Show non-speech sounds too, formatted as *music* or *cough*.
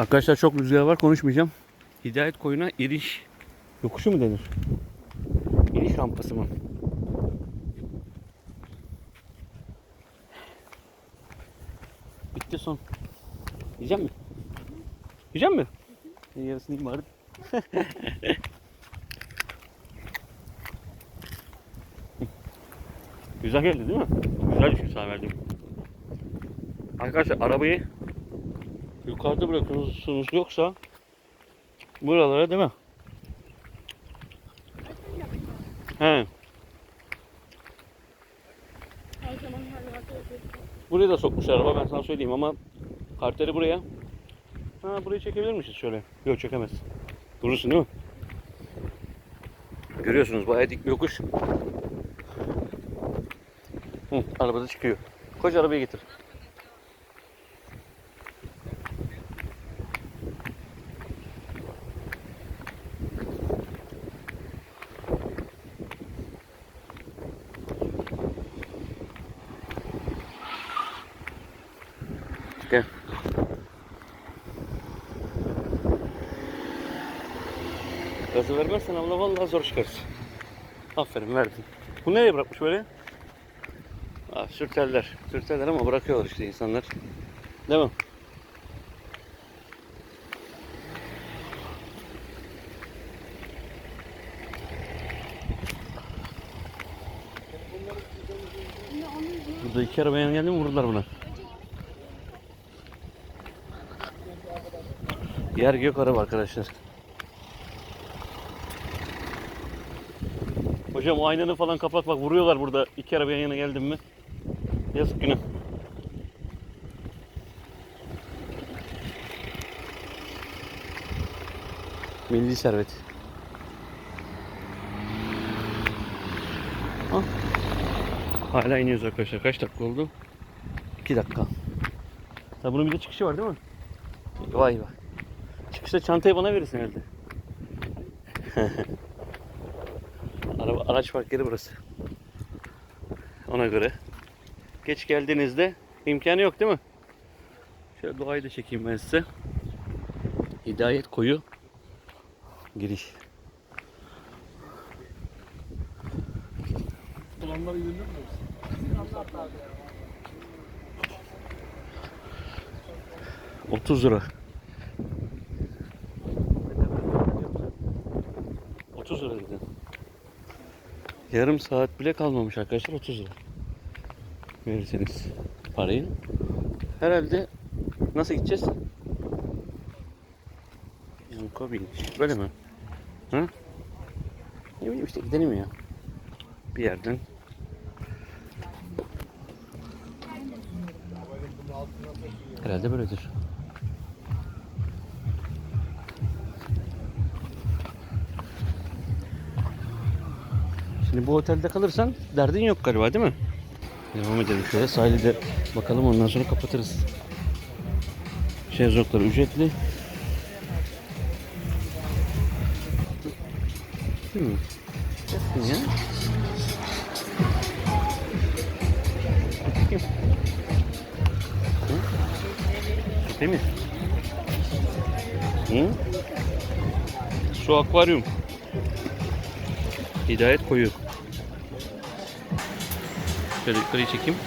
Arkadaşlar çok rüzgar var konuşmayacağım. Hidayet koyuna iriş yokuşu mu denir? İniş rampası mı? Bitti son. Yiyecek mi? Yiyecek mi? Yarısını yiyeyim bari. *laughs* Güzel geldi değil mi? Güzel düşün sana verdim. Arkadaşlar arabayı yukarıda bırakıyorsunuz yoksa buralara değil mi? He. Buraya da sokmuş araba ben sana söyleyeyim ama karteri buraya. Ha burayı çekebilir misiniz şöyle? Yok çekemez. Durursun değil mi? Görüyorsunuz bayağı dik bir yokuş. Hı, arabada çıkıyor. Koş arabayı getir. Gel. Gazı vermezsen abla vallahi zor çıkarsın. Aferin verdin. Bu nereye bırakmış böyle? Ah, sürterler. Sürterler ama bırakıyorlar işte insanlar. Değil mi? Burada iki araba yan geldi mi vururlar buna. Yer gök araba arkadaşlar. Hocam aynanı falan kapat bak vuruyorlar burada iki araba yan yana geldim mi. Yazık günah. Milli servet. Ah. Hala iniyoruz arkadaşlar. Kaç dakika oldu? 2 dakika. Tabi bunun bir de çıkışı var değil mi? Vay vay. Çıkışta çantayı bana verirsin herhalde. *laughs* Araba, araç park yeri burası. Ona göre. Geç geldiğinizde imkanı yok değil mi? Şöyle doğayı da çekeyim ben size. Hidayet koyu giriş. Olanlar yürünür mü? 30 lira. 30 lira dedi. Yarım saat bile kalmamış arkadaşlar 30 lira. Verirseniz parayı. Herhalde nasıl gideceğiz? Yanko binmiş. Böyle mi? Hı? Ne bileyim işte gidelim ya. Bir yerden. Herhalde böyledir. Şimdi bu otelde kalırsan derdin yok galiba değil mi? Devam edelim şöyle sahilde de bakalım ondan sonra kapatırız. Şezlonglar ücretli. Hmm. Yapın ya. Bakayım. Hı? Su temiz. Hı? Su akvaryum. Hidayet koyu. Şöyle yukarıyı çekeyim.